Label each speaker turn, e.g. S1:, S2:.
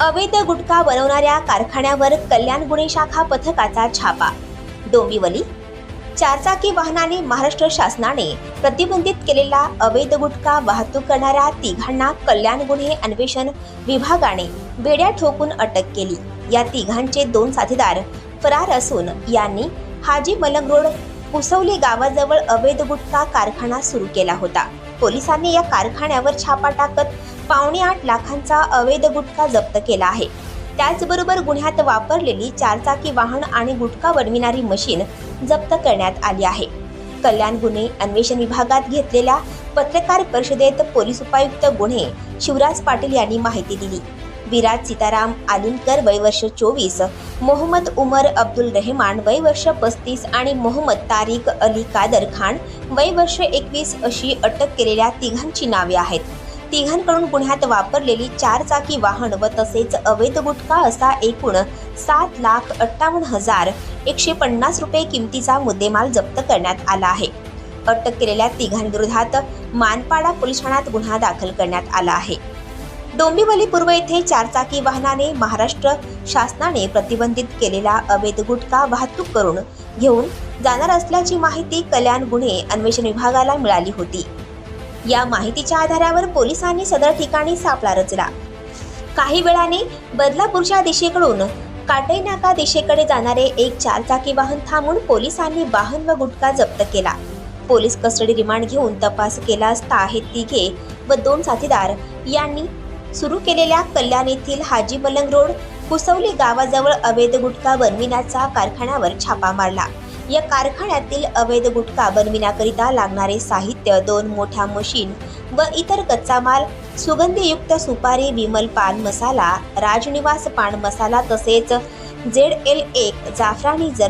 S1: अवैध गुटखा बनवणाऱ्या कारखान्यावर कल्याण गुन्हे शाखा पथकाचा छापा. डोंबिवली चारचाकी वाहनाने महाराष्ट्र शासनाने प्रतिबंधित केलेला अवैध गुटखा वाहतूक करणाऱ्या तिघांना कल्याण गुन्हे अन्वेषण विभागाने बेड्या ठोकून अटक केली. या तिघांचे दोन साथीदार फरार असून यांनी हाजी मलंग रोड पुसवली गावाजवळ अवैध गुटखा कारखाना सुरू केला होता. पोलिसांनी या कारखान्यावर छापा टाकत पावणे आठ लाखांचा अवैध गुटखा जप्त केला आहे. त्याचबरोबर गुन्ह्यात वापरलेली चारचाकी वाहन आणि गुटखा बनविणारी मशीन जप्त करण्यात आली आहे. कल्याण गुन्हे अन्वेषण विभागात घेतलेल्या पत्रकार परिषदेत पोलीस उपायुक्त गुन्हे शिवराज पाटील यांनी माहिती दिली. विराज सीताराम आलिमकर वय वर्ष चोवीस मोहम्मद उमर अब्दुल रहमान वय वर्ष पस्तीस आणि मोहम्मद तारिक अली कादर खान वय वर्ष एकवीस अशी अटक केलेल्या तिघांची नावे आहेत. तिघांकडून गुन्ह्यात वापरलेली चार चाकी वाहन व तसेच अवैध गुटखा असा एकूण सात लाख अठ्ठावन्न हजार एकशे पन्नास रुपये किमतीचा मुद्देमाल जप्त करण्यात आला आहे. अटक केलेल्या तिघांविरोधात मानपाडा पोलीस ठाण्यात गुन्हा दाखल करण्यात आला आहे. डोंबिवली पूर्व येथे चारचाकी वाहनाने महाराष्ट्र शासनाने प्रतिबंधित केलेला अवैध गुटखा वाहतूक करून घेऊन जाणार असल्याची माहिती कल्याण गुन्हे अन्वेषण विभागाला मिळाली होती. या माहितीच्या आधारावर पोलिसांनी सदर ठिकाणी सापळा रचला. काही वेळाने बदलापूरच्या दिशेकडून काटेनाका दिशेकडे जाणारे एक चारचाकी वाहन थांबून पोलिसांनी वाहन व गुटखा जप्त केला. पोलीस कस्टडी रिमांड घेऊन तपास केला असता हे तिघे व दोन साथीदार यांनी सुरू केलेल्या कल्याण येथील हाजी मलंग रोड कुसवली गावाजवळ अवैध गुटखा बनविण्याचा कारखान्यावर छापा मारला. या कारखान्यातील अवैध गुटखा बनविण्याकरिता लागणारे साहित्य दोन मोठ्या मशीन व इतर कच्चा माल सुगंधीयुक्त सुपारी विमल पान मसाला राजनिवास पान मसाला तसेच जेड एल एक जाफरानी जर